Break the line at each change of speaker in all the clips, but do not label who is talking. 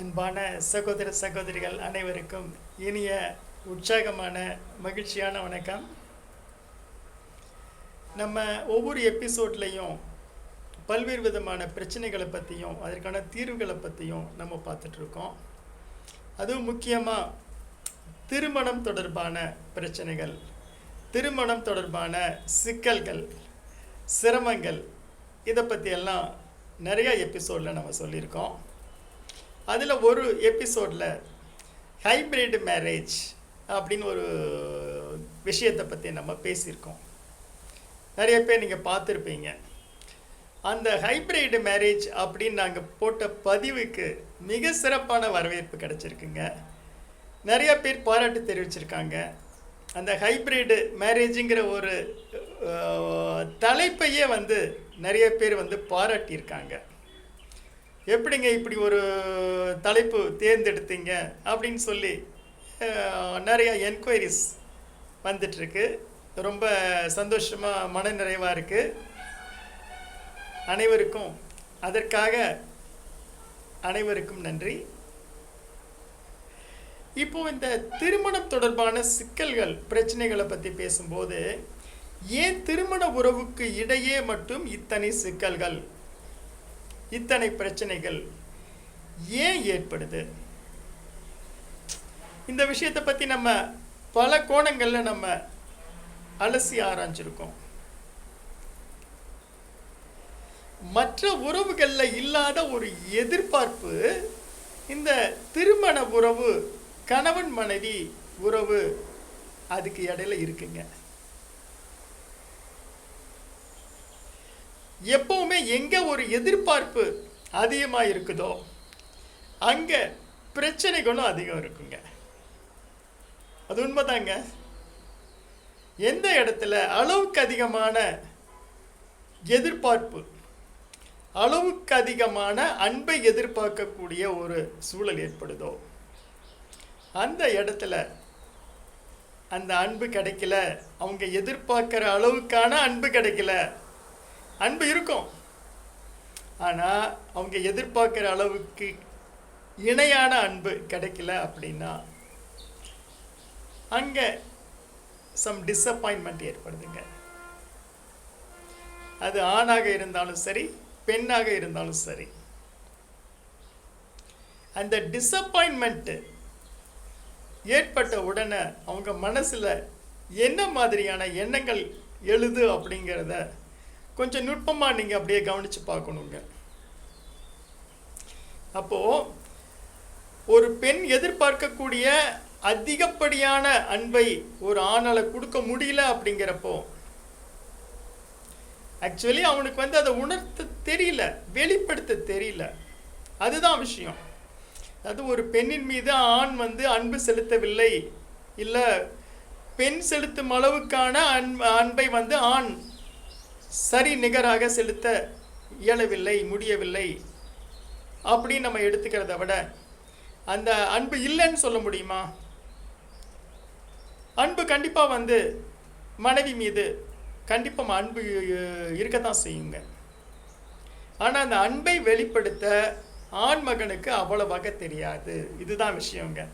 அன்பான சகோதர சகோதரிகள் அனைவருக்கும் இனிய உற்சாகமான மகிழ்ச்சியான வணக்கம். நம்ம ஒவ்வொரு எபிசோட்லேயும் பல்வேறு விதமான பிரச்சனைகளை பற்றியும் அதற்கான தீர்வுகளை பற்றியும் நம்ம பார்த்துட்ருக்கோம். அதுவும் முக்கியமாக திருமணம் தொடர்பான பிரச்சனைகள் திருமணம் தொடர்பான சிக்கல்கள் சிரமங்கள் இதை பற்றியெல்லாம் நிறையா எபிசோடில் நம்ம சொல்லியிருக்கோம். அதில் ஒரு எபிசோடில் ஹைப்ரிட் மேரேஜ் அப்படின்னு ஒரு விஷயத்தை பற்றி நம்ம பேசியிருக்கோம். நிறைய பேர் நீங்கள் பார்த்துருப்பீங்க. அந்த ஹைப்ரிட் மேரேஜ் அப்படின்னு நாங்கள் போட்ட பதிவுக்கு மிக சிறப்பான வரவேற்பு கிடச்சிருக்குங்க. நிறைய பேர் பாராட்டு தெரிவிச்சிருக்காங்க. அந்த ஹைப்ரிட் மேரேஜுங்கிற ஒரு தலைப்பையே வந்து நிறைய பேர் வந்து பாராட்டியிருக்காங்க. எப்படிங்க இப்படி ஒரு தலைப்பு தேர்ந்தெடுத்தீங்க அப்படின்னு சொல்லி நிறையா என்கொயரிஸ் வந்துட்டுருக்கு. ரொம்ப சந்தோஷமாக மன நிறைவாக இருக்குது அனைவருக்கும் அதற்காக அனைவருக்கும் நன்றி. இப்போ இந்த திருமணம் தொடர்பான சிக்கல்கள் பிரச்சனைகளை பற்றி பேசும்போது ஏன் திருமண உறவுக்கு இடையே மட்டும் இத்தனை சிக்கல்கள்? இத்தனை பிரச்சனைகள் ஏன் ஏற்படுது? இந்த விஷயத்தை பற்றி நம்ம பல கோணங்களில் நம்ம அலசி ஆராய்ஞ்சிருக்கோம். மற்ற உறவுகளில் இல்லாத ஒரு எதிர்பார்ப்பு இந்த திருமண உறவு கணவன் மனைவி உறவு அதுக்கு இடையில இருக்குங்க. எப்பவுமே எங்கே ஒரு எதிர்பார்ப்பு அதிகமாக இருக்குதோ அங்கே பிரச்சனைகளும் அதிகம் இருக்குங்க. அது உண்மைதாங்க. எந்த இடத்துல அளவுக்கு அதிகமான எதிர்பார்ப்பு அளவுக்கு அதிகமான அன்பை எதிர்பார்க்கக்கூடிய ஒரு சூழல் ஏற்படுதோ அந்த இடத்துல அந்த அன்பு கிடைக்கல அவங்க எதிர்பார்க்குற அளவுக்கான அன்பு கிடைக்கல அன்பு இருக்கும். ஆனால் அவங்க எதிர்பார்க்குற அளவுக்கு இணையான அன்பு கிடைக்கல அப்படின்னா அங்கே சம் டிஸப்பாயின்மெண்ட் ஏற்படுதுங்க. அது ஆணாக இருந்தாலும் சரி பெண்ணாக இருந்தாலும் சரி. அந்த டிசப்பாயின்மெண்ட்டு ஏற்பட்ட உடனே அவங்க மனசில் என்ன மாதிரியான எண்ணங்கள் எழுது அப்படிங்கிறத கொஞ்சம் நுட்பமாக நீங்கள் அப்படியே கவனித்து பார்க்கணுங்க. அப்போது ஒரு பெண் எதிர்பார்க்கக்கூடிய அதிகப்படியான அன்பை ஒரு ஆணால் கொடுக்க முடியல அப்படிங்கிறப்போ ஆக்சுவலி அவனுக்கு வந்து அதை உணர்த்த தெரியல வெளிப்படுத்த தெரியல. அதுதான் விஷயம். அது ஒரு பெண்ணின் மீது ஆண் வந்து அன்பு செலுத்தவில்லை. இல்லை பெண் செலுத்தும் அளவுக்கான அன்பை வந்து ஆண் சரி நிகராக செலுத்த இயலவில்லை முடியவில்லை. அப்படின்னு நம்ம எடுத்துக்கிறத விட அந்த அன்பு இல்லைன்னு சொல்ல முடியுமா? அன்பு கண்டிப்பாக வந்து மனைவி மீது கண்டிப்பாக அன்பு இருக்கத்தான் செய்யுங்க. ஆனால் அந்த அன்பை வெளிப்படுத்த ஆண் மகனுக்கு அவ்வளவாக தெரியாது. இதுதான் விஷயங்க.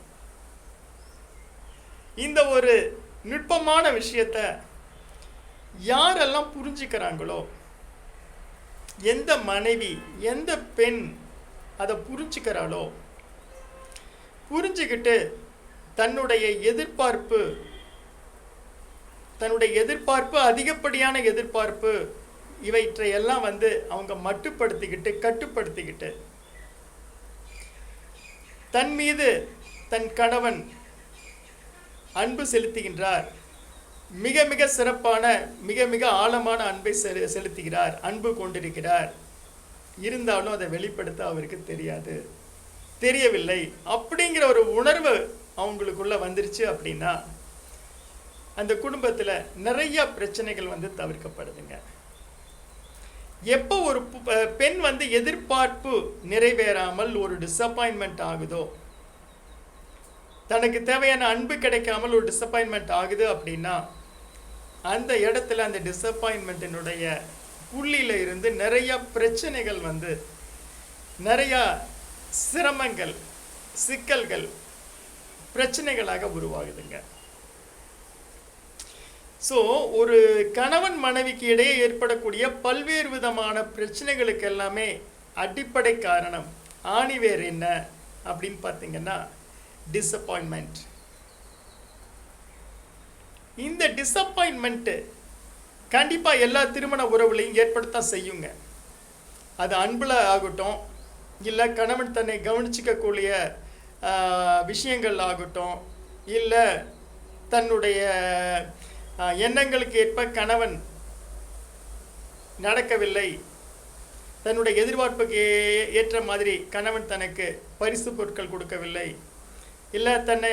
இந்த ஒரு நுட்பமான விஷயத்தை யாரெல்லாம் புரிஞ்சுக்கிறாங்களோ எந்த மனைவி எந்த பெண் அதை புரிஞ்சுக்கிறாளோ புரிஞ்சுக்கிட்டு தன்னுடைய எதிர்பார்ப்பு தன்னுடைய எதிர்பார்ப்பு அதிகப்படியான எதிர்பார்ப்பு இவற்றையெல்லாம் வந்து அவங்க மட்டுப்படுத்திக்கிட்டு கட்டுப்படுத்திக்கிட்டு தன் மீது தன் கணவன் அன்பு செலுத்துகின்றார். மிக மிக சிறப்பான மிக மிக ஆழமான அன்பை செலுத்துகிறார் அன்பு கொண்டிருக்கிறார். இருந்தாலும் அதை வெளிப்படுத்த அவருக்கு தெரியாது. தெரியவில்லை. அப்படிங்கிற ஒரு உணர்வு அவங்களுக்குள்ள வந்துருச்சு அப்படின்னா அந்த குடும்பத்தில் நிறைய பிரச்சனைகள் வந்து தவிர்க்கப்படுதுங்க. எப்போ ஒரு பெண் வந்து எதிர்பார்ப்பு நிறைவேறாமல் ஒரு டிசப்பாயின்மெண்ட் ஆகுதோ தனக்கு தேவையான அன்பு கிடைக்காமல் ஒரு டிசப்பாயின்மெண்ட் ஆகுது அப்படின்னா அந்த இடத்துல அந்த டிசப்பாயின்மெண்ட்டினுடைய புள்ளியில் இருந்து நிறைய பிரச்சனைகள் வந்து நிறையா சிரமங்கள் சிக்கல்கள் பிரச்சனைகளாக உருவாகுதுங்க. ஸோ ஒரு கணவன் மனைவிக்கு இடையே ஏற்படக்கூடிய பல்வேறு விதமான பிரச்சனைகளுக்கு எல்லாமே அடிப்படை காரணம் ஆணிவேர் என்ன அப்படின்னு பார்த்தீங்கன்னா டிசப்பாயின்மெண்ட் இந்த டிசப்பாயின்மெண்ட்டு கண்டிப்பாக எல்லா திருமண உறவுலையும் ஏற்படுத்த செய்யுங்க. அது அன்பில் ஆகட்டும் இல்லை கணவன் தன்னை கவனிச்சிக்கக்கூடிய விஷயங்கள் ஆகட்டும் இல்லை தன்னுடைய எண்ணங்களுக்கு ஏற்ப கணவன் நடக்கவில்லை தன்னுடைய எதிர்பார்ப்புக்கு ஏற்ற மாதிரி கணவன் தனக்கு பரிசு பொருட்கள் கொடுக்கவில்லை இல்லை தன்னை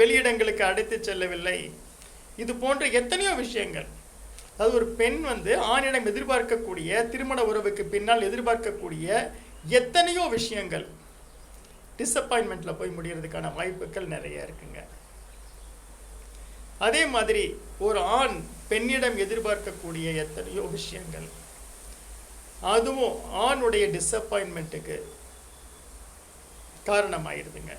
வெளியிடங்களுக்கு அடைத்து செல்லவில்லை. இது போன்ற எத்தனையோ விஷயங்கள். அது ஒரு பெண் வந்து ஆணிடம் எதிர்பார்க்கக்கூடிய திருமண உறவுக்கு பின்னால் எதிர்பார்க்கக்கூடிய எத்தனையோ விஷயங்கள். டிசப்பாயின்மெண்ட்டில் போய் முடிகிறதுக்கான வாய்ப்புகள் நிறைய இருக்குங்க. அதே மாதிரி ஒரு ஆண் பெண்ணிடம் எதிர்பார்க்கக்கூடிய எத்தனையோ விஷயங்கள். அதுவும் ஆணுடைய டிசப்பாயின்மெண்ட்டுக்கு காரணமாயிருதுங்க.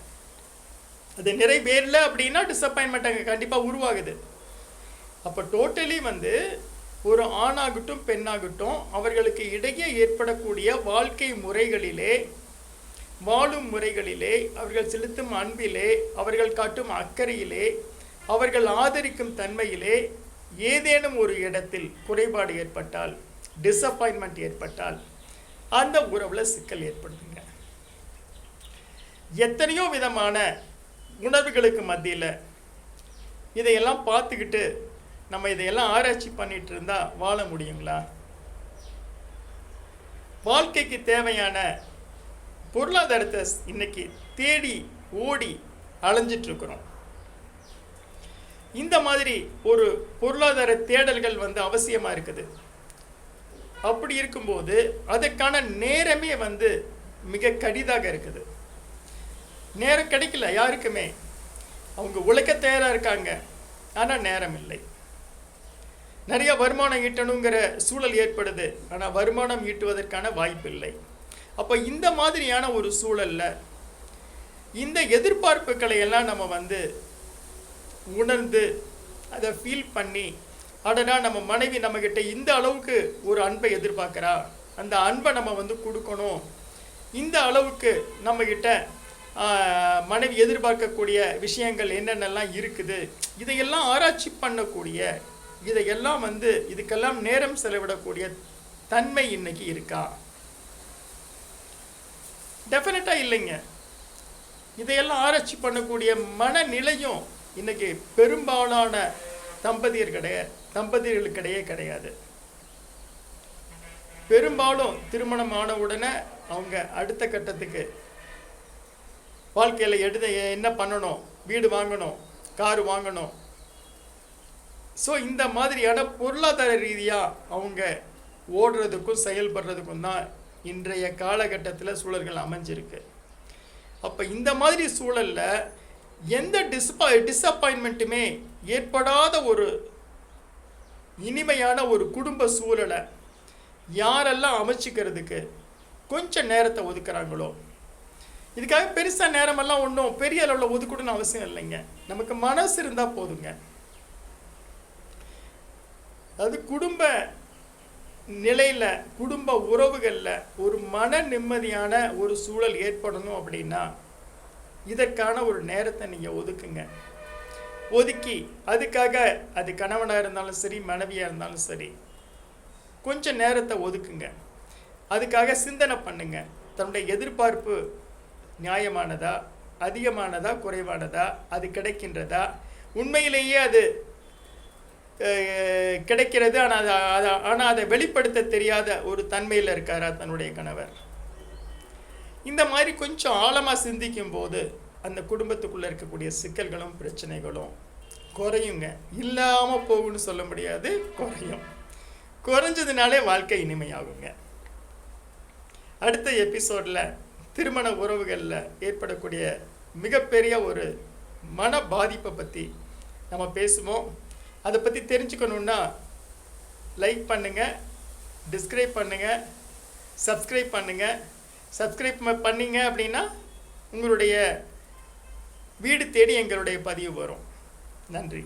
அது நிறைவேறல அப்படின்னா டிசப்பாயின்மெண்ட் அங்கே கண்டிப்பாக உருவாகுது. அப்போ டோட்டலி வந்து ஒரு ஆணாகட்டும் பெண்ணாகட்டும் அவர்களுக்கு இடையே ஏற்படக்கூடிய வாழ்க்கை முறைகளிலே வாழும் முறைகளிலே அவர்கள் செலுத்தும் அன்பிலே அவர்கள் காட்டும் அக்கறையிலே அவர்கள் ஆதரிக்கும் தன்மையிலே ஏதேனும் ஒரு இடத்தில் குறைபாடு ஏற்பட்டால் டிசப்பாயின்மெண்ட் ஏற்பட்டால் அந்த உறவில் சிக்கல் ஏற்படுதுங்க. எத்தனையோ விதமான உணர்வுகளுக்கு மத்தியில் இதையெல்லாம் பார்த்துக்கிட்டு நம்ம இதையெல்லாம் ஆராய்ச்சி பண்ணிட்டு இருந்தால் வாழ முடியுங்களா? வாழ்க்கைக்கு தேவையான பொருளாதாரத்தை இன்னைக்கு தேடி ஓடி அலைஞ்சிட்ருக்குறோம் இந்த மாதிரி ஒரு பொருளாதார தேடல்கள் வந்து அவசியமாக இருக்குது. அப்படி இருக்கும்போது அதற்கான நேரமே வந்து மிக கடிதாக இருக்குது. நேரம் கிடைக்கல யாருக்குமே. அவங்க உழைக்க தயாராக இருக்காங்க ஆனால் நேரம் இல்லை. நிறைய வருமானம் ஈட்டணுங்கிற சூழல் ஏற்படுது ஆனால் வருமானம் ஈட்டுவதற்கான வாய்ப்பு இல்லை. அப்போ இந்த மாதிரியான ஒரு சூழலில் இந்த எதிர்பார்ப்புகளை எல்லாம் நம்ம வந்து உணர்ந்து அதை ஃபீல் பண்ணி அடனா நம்ம மனைவி நம்மக்கிட்ட இந்த அளவுக்கு ஒரு அன்பை எதிர்பார்க்குறா? அந்த அன்பை நம்ம வந்து கொடுக்கணும். இந்த அளவுக்கு நம்மக்கிட்ட மனைவி எதிர்பார்க்கக்கூடிய விஷயங்கள் என்னென்னலாம் இருக்குது? இதையெல்லாம் ஆராய்ச்சி பண்ணக்கூடிய இதையெல்லாம் வந்து இதுக்கெல்லாம் நேரம் செலவிடக்கூடிய தன்மை இன்னைக்கு இருக்கா? டெஃபினட்டாக இல்லைங்க. இதையெல்லாம் ஆராய்ச்சி பண்ணக்கூடிய மனநிலையும் இன்னைக்கு பெரும்பாலான தம்பதியர் கிடையாது தம்பதியர்களுக்கிடையே கிடையாது. பெரும்பாலும் திருமணம் ஆன உடனே அவங்க அடுத்த கட்டத்துக்கு வாழ்க்கையில் எடுத்த என்ன பண்ணணும்? வீடு வாங்கணும் கார் வாங்கணும். ஸோ இந்த மாதிரியான பொருளாதார ரீதியாக அவங்க ஓடுறதுக்கும் செயல்படுறதுக்கும் தான் இன்றைய காலகட்டத்தில் சூழல்கள் அமைஞ்சிருக்கு. அப்போ இந்த மாதிரி சூழலில் எந்த டிஸ்பா டிஸப்பாயின்மெண்ட்டுமே ஏற்படாத ஒரு இனிமையான ஒரு குடும்ப சூழலை யாரெல்லாம் அமைச்சிக்கிறதுக்கு கொஞ்சம் நேரத்தை ஒதுக்குறாங்களோ இதுக்காக பெருசாக நேரமெல்லாம் ஒன்றும் பெரிய அளவில் ஒதுக்கணும்னு அவசியம் இல்லைங்க. நமக்கு மனசு இருந்தால் போதுங்க. அது குடும்ப நிலையில் குடும்ப உறவுகளில் ஒரு மன நிம்மதியான ஒரு சூழல் ஏற்படணும் அப்படின்னா இதற்கான ஒரு நேரத்தை நீங்கள் ஒதுக்குங்க. ஒதுக்கி அதுக்காக அது கணவனாக இருந்தாலும் சரி மனைவியாக இருந்தாலும் சரி கொஞ்சம் நேரத்தை ஒதுக்குங்க. அதுக்காக சிந்தனை பண்ணுங்க. தன்னுடைய எதிர்பார்ப்பு நியாயமானதா அதிகமானதா குறைவானதா அது கிடைக்கின்றதா? உண்மையிலேயே அது கிடைக்கிறது ஆனால் அதை அதை ஆனால் அதை வெளிப்படுத்த தெரியாத ஒரு தன்மையில் இருக்காரா தன்னுடைய கணவர்? இந்த மாதிரி கொஞ்சம் ஆழமாக சிந்திக்கும் போது அந்த குடும்பத்துக்குள்ளே இருக்கக்கூடிய சிக்கல்களும் பிரச்சனைகளும் குறையுங்க. இல்லாமல் போகும்னு சொல்ல முடியாது குறையும். குறைஞ்சதுனாலே வாழ்க்கை இனிமையாகுங்க. அடுத்த எபிசோடில் திருமண உறவுகளில் ஏற்படக்கூடிய மிகப்பெரிய ஒரு மன பாதிப்பை பற்றி நம்ம பேசுவோம். அதை பற்றி தெரிஞ்சுக்கணுன்னா லைக் பண்ணுங்கள் டிஸ்கிரைப் பண்ணுங்கள் சப்ஸ்கிரைப் பண்ணுங்கள் சப்ஸ்கிரைப் பண்ணிங்க அப்படின்னா உங்களுடைய வீடு தேடி எங்களுடைய பதிவு வரும். நன்றி.